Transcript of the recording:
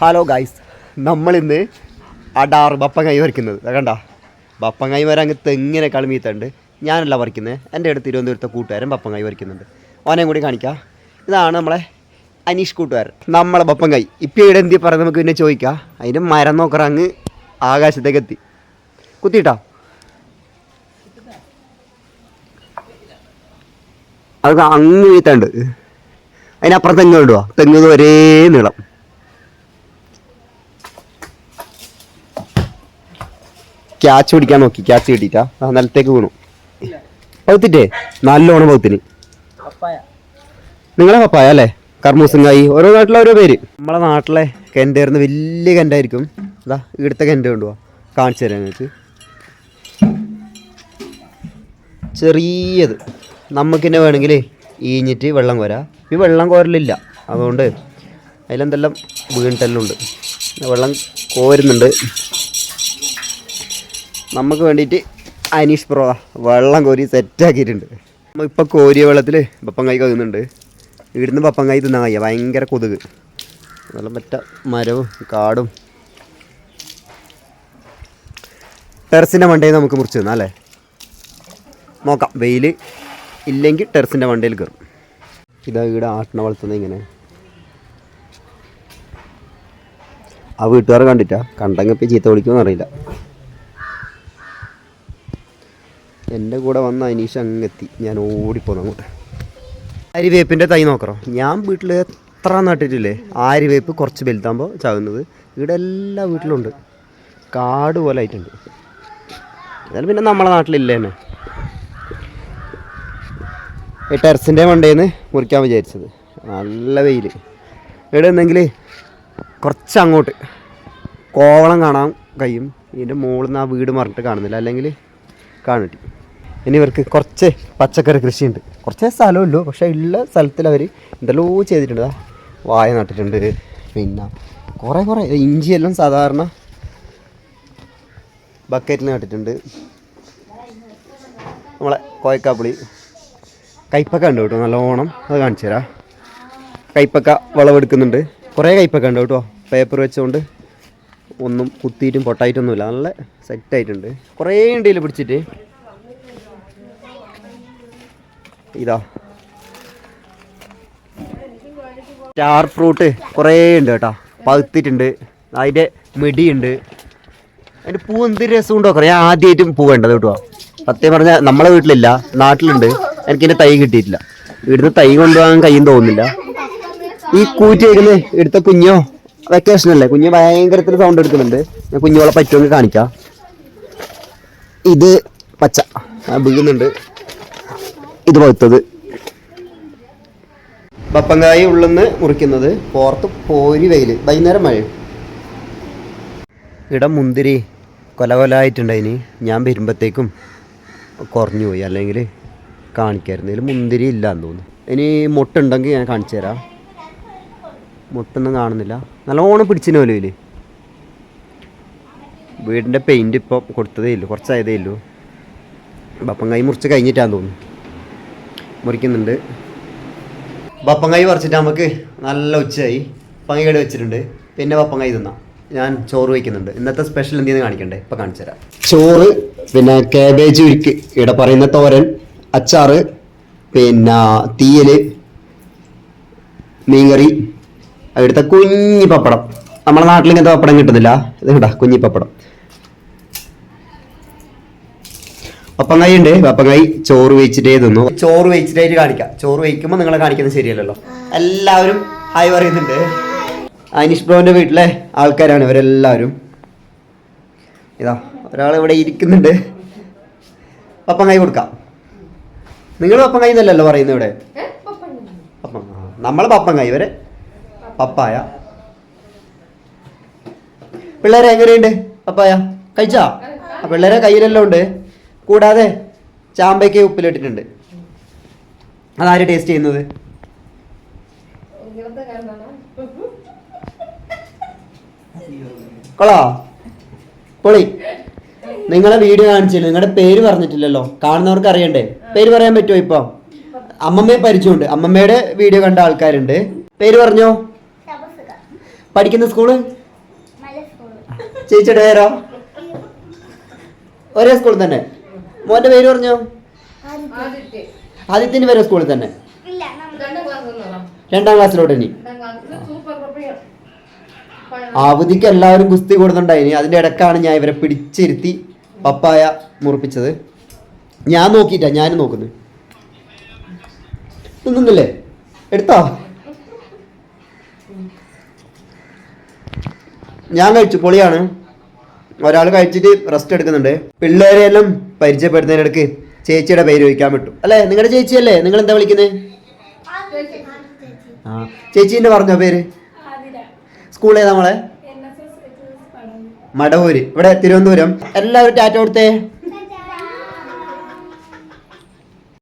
Hello guys നമ്മളിന്ന് അടാർ ബപ്പങ്ങായി വരയ്ക്കുന്നത്. കണ്ട? ബപ്പങ്ങായി വരെ അങ്ങ് തെങ്ങിനെ കളിമീത്തുണ്ട്. ഞാനല്ല വരയ്ക്കുന്നത് എന്റെ അടുത്ത് തിരുവനന്തപുരത്തെ കൂട്ടുകാരൻ ബപ്പങ്ങായി വരയ്ക്കുന്നുണ്ട്. ഓനെയും കൂടി കാണിക്കാം. ഇതാണ് നമ്മളെ അനീഷ് കൂട്ടുകാരൻ. നമ്മളെ ബപ്പങ്ങായി. ഇപ്പം ഇവിടെ എന്തി പറയുന്നത് നമുക്ക് പിന്നെ ചോദിക്കാം. അതിന്റെ മരം നോക്കറ അങ്ങ് ആകാശത്തേക്ക് എത്തി കുത്തിയിട്ടാ? അത് അങ്ങ് വീത്തുണ്ട്. അതിനപ്പുറം തെങ്ങ് കൊണ്ടുപോവാ തെങ്ങ് ഒരേ നീളം. ക്യാച്ച് പിടിക്കാൻ നോക്കി ക്യാച്ച് കിട്ടിട്ടാ നിലത്തേക്ക് വീണു. പൗത്തിട്ടേ നല്ലോണം പൗത്തിന് നിങ്ങളെ പപ്പായ അല്ലേ? കർമ്മൂസങ്ങായി. ഓരോ നാട്ടിലെ ഓരോ പേര്. നമ്മളെ നാട്ടിലെ കെന്റേർന്ന് വലിയ കെന്റായിരിക്കും. അതാ ഇവിടുത്തെ കെന്റ കൊണ്ടുപോവാ കാണിച്ചു തരാം നിങ്ങൾക്ക്. ചെറിയത്. നമുക്ക് തന്നെ വേണമെങ്കിൽ ഈഞ്ഞിട്ട് വെള്ളം കോരാ. ഈ വെള്ളം കോരലില്ല. അതുകൊണ്ട് അതിലെന്തെല്ലാം വീണിട്ടെല്ലാം ഉണ്ട്. വെള്ളം കോരുന്നുണ്ട്. നമുക്ക് വേണ്ടിയിട്ട് അനീഷ് പ്രോ വെള്ളം കോരി സെറ്റാക്കിയിട്ടുണ്ട്. നമ്മൾ ഇപ്പോൾ കോരിയ വെള്ളത്തിൽ പപ്പങ്കായി കഴുകുന്നുണ്ട് ഇവിടുന്ന് പപ്പങ്കായി തിന്നാൻ കഴിയുക ഭയങ്കര കൊതുക്. നല്ല മറ്റ മരവും കാടും. ടെറസിന്റെ മണ്ടയിൽ നമുക്ക് മുറിച്ച് തിന്നാം അല്ലേ? നോക്കാം. വെയിൽ ഇല്ലെങ്കിൽ ടെറസിന്റെ മണ്ടയിൽ കയറും ഇതാ ഇവിടെ ആട്ടിനെ വളർത്തുന്നത് ഇങ്ങനെ. ആ വീട്ടുകാർ കണ്ടിട്ടാ. കണ്ടെങ്കിൽ ചീത്ത വിളിക്കുമെന്ന് അറിയില്ല എന്റെ കൂടെ വന്ന അനീഷ് അങ്ങെത്തി. ഞാൻ ഓടിപ്പോന്നു അങ്ങോട്ട്. ആര്യവേപ്പിന്റെ തൈ നോക്കറോ? ഞാൻ വീട്ടിൽ എത്ര നട്ടിട്ടില്ലേ? ആര്യവേപ്പ് കുറച്ച് വലുതാകുമ്പോൾ ചാകുന്നത് ഇവിടെ എല്ലാ വീട്ടിലുണ്ട്. കാട് പോലെ ആയിട്ടുണ്ട്. എന്നാലും പിന്നെ നമ്മളെ നാട്ടിലില്ലേ തന്നെ. ഈ ടെറസിന്റെ മണ്ടേന്ന് മുറിക്കാൻ വിചാരിച്ചത്. നല്ല വെയിൽ ഇവിടെ ഉണ്ടെങ്കിൽ കുറച്ച് അങ്ങോട്ട്. കോവളം കാണാൻ കഴിയും. ഇതിന്റെ മുകളിൽ നിന്ന് ആ വീട് മറിഞ്ഞിട്ട് കാണുന്നില്ല. അല്ലെങ്കിൽ കാണിട്ടി ഇനി ഇവർക്ക് കുറച്ച് പച്ചക്കറി കൃഷിയുണ്ട്. കുറച്ച് സ്ഥലമുള്ളൂ പക്ഷേ ഉള്ള സ്ഥലത്തിൽ അവർ എന്തെല്ലോ ചെയ്തിട്ടുണ്ട്. വായ നട്ടിട്ടുണ്ട്. പിന്നെ കുറേ കുറേ ഇഞ്ചിയെല്ലാം സാധാരണ ബക്കറ്റിൽ നട്ടിട്ടുണ്ട്. നമ്മളെ കോയക്കാപ്പുളി. കൈപ്പക്ക ഉണ്ട് കേട്ടോ നല്ലോണം അത് കാണിച്ചു തരാം. കൈപ്പക്ക വിളവെടുക്കുന്നുണ്ട്. കുറേ കൈപ്പക്ക ഉണ്ട് കേട്ടോ പേപ്പർ വെച്ചുകൊണ്ട് ഒന്നും കുത്തിയിട്ടും പൊട്ടായിട്ടൊന്നുമില്ല നല്ല സെറ്റായിട്ടുണ്ട് കുറേ ഉണ്ട് ഇതിൽ പിടിച്ചിട്ട്. ഇതാ. സ്റ്റാർ ഫ്രൂട്ട് കുറേ ഉണ്ട് കേട്ടോ. പഴുത്തിട്ടുണ്ട്. അതിന്റെ മിടിയുണ്ട്. അതിന്റെ പൂ എന്ത് രസം ഉണ്ടോ ഞാൻ ആദ്യമായിട്ടും പൂ വേണ്ടത് കേട്ടോ. സത്യം പറഞ്ഞാൽ നമ്മളെ വീട്ടിലില്ല. നാട്ടിലുണ്ട്. എനിക്കിന്റെ തൈ കിട്ടിയിട്ടില്ല. ഇവിടുന്ന് തൈ കൊണ്ടുപോകാൻ കയ്യും തോന്നുന്നില്ല. ഈ കൂറ്റ് വയ്ക്കുന്ന ഇവിടുത്തെ കുഞ്ഞോ? വെക്കേഷൻ അല്ലേ? കുഞ്ഞ് ഭയങ്കരത്തിൽ സൗണ്ട് എടുക്കുന്നുണ്ട്. ഞാൻ കുഞ്ഞോളെ പറ്റുമെങ്കിൽ കാണിക്കാം. ഇത് പച്ച. വീഴുന്നുണ്ട്. ഇത് പഴുത്തത് പപ്പങ്കായ ഉള്ളിന്ന് മുറിക്കുന്നത് പുറത്ത് പോരി വെയിൽ വൈകുന്നേരം മഴ. ഇടം മുന്തിരി കൊല കൊലായിട്ടുണ്ടായിന് ഞാൻ വരുമ്പോഴത്തേക്കും കുറഞ്ഞു പോയി. അല്ലെങ്കിൽ കാണിക്കായിരുന്നു. ഇതിൽ മുന്തിരി ഇല്ല എന്ന് തോന്നുന്നു. ഇനി മുട്ടുണ്ടെങ്കിൽ ഞാൻ കാണിച്ചു തരാം. മുട്ടൊന്നും കാണുന്നില്ല. നല്ലോണം പിടിച്ചിന് പോലും ഇതിൽ വീടിന്റെ പെയിന്റ് ഇപ്പോൾ കൊടുത്തതേ ഇല്ലു. കുറച്ചായതേ ഇല്ലു. ബപ്പങ്കായി മുറിച്ച് കഴിഞ്ഞിട്ടാന്ന് തോന്നുന്നു. മുറിക്കുന്നുണ്ട്. പപ്പങ്ങായി പറിച്ചിട്ട് നമുക്ക് നല്ല ഉച്ചയായി. പങ്ങയുടെ വെച്ചിട്ടുണ്ട്. പിന്നെ പപ്പങ്ങായി തിന്നാം. ഞാൻ ചോറ് വയ്ക്കുന്നുണ്ട്. ഇന്നത്തെ സ്പെഷ്യൽ എന്തെന്ന് കാണിക്കണ്ടേ? ഇപ്പം കാണിച്ചു തരാം. ചോറ് പിന്നെ കാബേജ് ഉരുക്ക്. ഇവിടെ പറയുന്ന തോരൻ അച്ചാറ് പിന്നെ തീയൽ മീൻകറി അവിടുത്തെ കുഞ്ഞി പപ്പടം. നമ്മുടെ നാട്ടിൽ ഇങ്ങനത്തെ പപ്പടം കിട്ടുന്നില്ല. ഇത് കേട്ടാ കുഞ്ഞി പപ്പടം. പപ്പങ്ങായി ഉണ്ട് പപ്പങ്ങായി ചോറ് വെച്ചിട്ടേ തിന്നു. ചോറ് വെച്ചിട്ടായിട്ട് കാണിക്കാം. ചോറ് വെക്കുമ്പോൾ നിങ്ങളെ കാണിക്കുന്നത് ശരിയല്ലല്ലോ. എല്ലാവരും ഹായ് പറയുന്നുണ്ട്. അനീഷ് ബ്രോന്റെ വീട്ടിലെ ആൾക്കാരാണ് ഇവരെല്ലാവരും. ഇതാ ഒരാൾ ഇവിടെ ഇരിക്കുന്നുണ്ട്. പപ്പങ്ങായി കൊടുക്കാം. നിങ്ങൾ പപ്പങ്ങായി എന്നല്ലല്ലോ പറയുന്നത് ഇവിടെ? നമ്മളെ പപ്പങ്ങായി ഇവരെ പപ്പായ. പിള്ളേരെ എങ്ങനെയുണ്ട്? പപ്പായ കഴിച്ചാ? പിള്ളേരെ കയ്യിലെല്ലാം ഉണ്ട്. കൂടാതെ ചാമ്പയ്ക്ക് ഉപ്പിലിട്ടിട്ടുണ്ട്. അതാര് ടേസ്റ്റ് ചെയ്യുന്നത്? കൊളോ പൊളി. നിങ്ങളെ വീഡിയോ കാണിച്ചില്ല. നിങ്ങളുടെ പേര് പറഞ്ഞിട്ടില്ലല്ലോ. കാണുന്നവർക്ക് അറിയണ്ടേ? പേര് പറയാൻ പറ്റുമോ ഇപ്പം? അമ്മമ്മയെ പരിചയമുണ്ട്. അമ്മമ്മയുടെ വീഡിയോ കണ്ട ആൾക്കാരുണ്ട്. പേര് പറഞ്ഞോ? പഠിക്കുന്ന സ്കൂൾ ചേച്ചിയുടെ പേരോ? ഒരേ സ്കൂളിൽ തന്നെ. മോന്റെ പേര് പറഞ്ഞു? ആദിത്യന്റെ പേര് സ്കൂളിൽ തന്നെ. രണ്ടാം ക്ലാസ്സിലോട്ട് ഇനി. അവധിക്ക് എല്ലാവരും ഗുസ്തി കൊടുത്തിട്ടുണ്ടായിനി അതിന്റെ ഇടക്കാണ് ഞാൻ ഇവരെ പിടിച്ചിരുത്തി പപ്പായ മുറിപ്പിച്ചത്. ഞാൻ നോക്കിയിട്ടാ ഞാനും നോക്കുന്നു തിന്നുന്നില്ലേ എടുത്തോ? ഞാൻ കഴിച്ചു. പൊളിയാണ്. ഒരാൾ കഴിച്ചിട്ട് റെസ്റ്റ് എടുക്കുന്നുണ്ട്. പിള്ളേരെയെല്ലാം പരിചയപ്പെടുന്നതിനിടക്ക് ചേച്ചിയുടെ പേര് ചോദിക്കാൻ പറ്റും അല്ലേ? നിങ്ങളുടെ ചേച്ചിയല്ലേ? നിങ്ങൾ എന്താ വിളിക്കുന്നത് ആ ചേച്ചീന്റെ പറഞ്ഞോ പേര്? ഏതാ നമ്മളെ മടവൂര്. ഇവിടെ തിരുവനന്തപുരം. എല്ലാവരും ടാറ്റ കൊടുത്തേ?